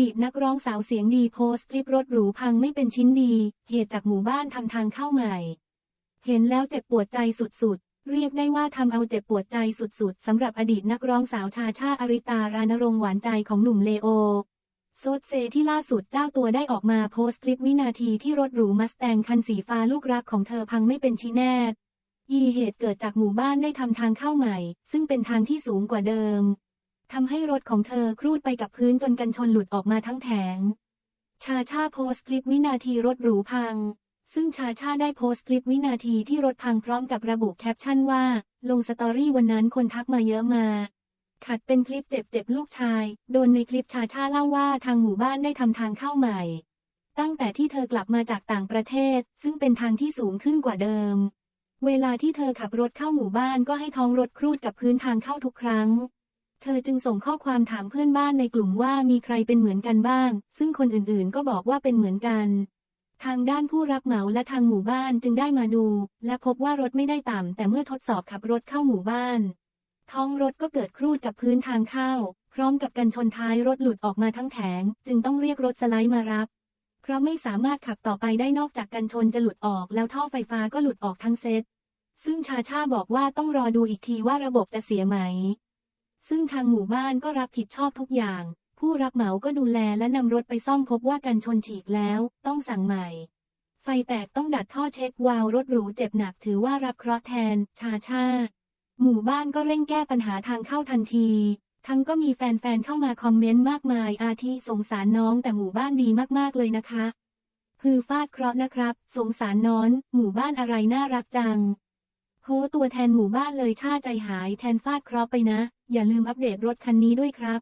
ดีตนักร้องสาวเสียงดีโพสต์คลิปรถหรูพังไม่เป็นชิ้นดี เหตุจากหมู่บ้านทำทางเข้าใหม่ เห็นแล้วเจ็บปวดใจสุดๆ เรียกได้ว่าทำเอาเจ็บปวดใจสุดๆสำหรับอดีตนักร้องสาวชาชาอาริตารานรงค์หวานใจของหนุ่มเลโอ โซดเซที่ล่าสุดเจ้าตัวได้ออกมาโพสต์คลิปวินาทีที่รถหรูมัสแตงคันสีฟ้าลูกรักของเธอพังไม่เป็นชิ้นแน่อีเหตุเกิดจากหมู่บ้านได้ทำทางเข้าใหม่ ซึ่งเป็นทางที่สูงกว่าเดิม ทำให้รถของเธอครูดไปกับพื้นจนกันชนหลุดออกมาทั้งแผงชาชาโพสต์คลิปวินาทีรถหรูพัง ซึ่งชาชาได้โพสต์คลิปวินาทีที่รถพังพร้อมกับระบุแคปชั่นว่า ลงสตอรี่วันนั้นคนทักมาเยอะมาขัดเป็นคลิปเจ็บเจ็บลูกชาย โดนในคลิปชาชาเล่าว่าทางหมู่บ้านได้ทำทางเข้าใหม่ ตั้งแต่ที่เธอกลับมาจากต่างประเทศ ซึ่งเป็นทางที่สูงขึ้นกว่าเดิม เวลาที่เธอขับรถเข้าหมู่บ้านก็ให้ท้องรถครูดกับพื้นทางเข้าทุกครั้ง เธอจึงส่งข้อความถามเพื่อนบ้านในกลุ่มว่ามีใครเป็นเหมือนกันบ้าง ซึ่งคนอื่นๆ ก็บอกว่าเป็นเหมือนกัน ทางด้านผู้รับเหมาและทางหมู่บ้านจึงได้มาดู และพบว่ารถไม่ได้ต่ำแต่เมื่อทดสอบขับรถเข้าหมู่บ้าน ท้องรถก็เกิดครูดกับพื้นทางเข้า พร้อมกับกันชนท้ายรถหลุดออกมาทั้งแผง จึงต้องเรียกรถสไลด์มารับ เพราะไม่สามารถขับต่อไปได้นอกจากกันชนจะหลุดออก แล้วท่อไฟฟ้าก็หลุดออกทั้งเซตซึ่งชาชาบอกว่าต้องรอดูอีกทีว่าระบบจะเสียไหม ซึ่งทางหมู่บ้านก็รับผิดชอบทุกอย่าง ผู้รับเหมาก็ดูแลและนำรถไปซ่อมพบว่ากันชนฉีกแล้ว ต้องสั่งใหม่ ไฟแตกต้องดัดท่อเช็ควาล์วรถหรูเจ็บหนักถือว่ารับเคราะห์แทน ชาชา หมู่บ้านก็เร่งแก้ปัญหาทางเข้าทันที ทั้งก็มีแฟนๆเข้ามาคอมเมนต์มากมาย อาทิสงสารน้องแต่หมู่บ้านดีมากๆเลยนะคะ คือฟาดเคราะห์นะครับ สงสารน้อน หมู่บ้านอะไรน่ารักจังโหตัวแทนหมู่บ้านเลยชาใจหายแทนฟาดเคราะห์ไปนะ อย่าลืมอัปเดตรถคันนี้ด้วยครับ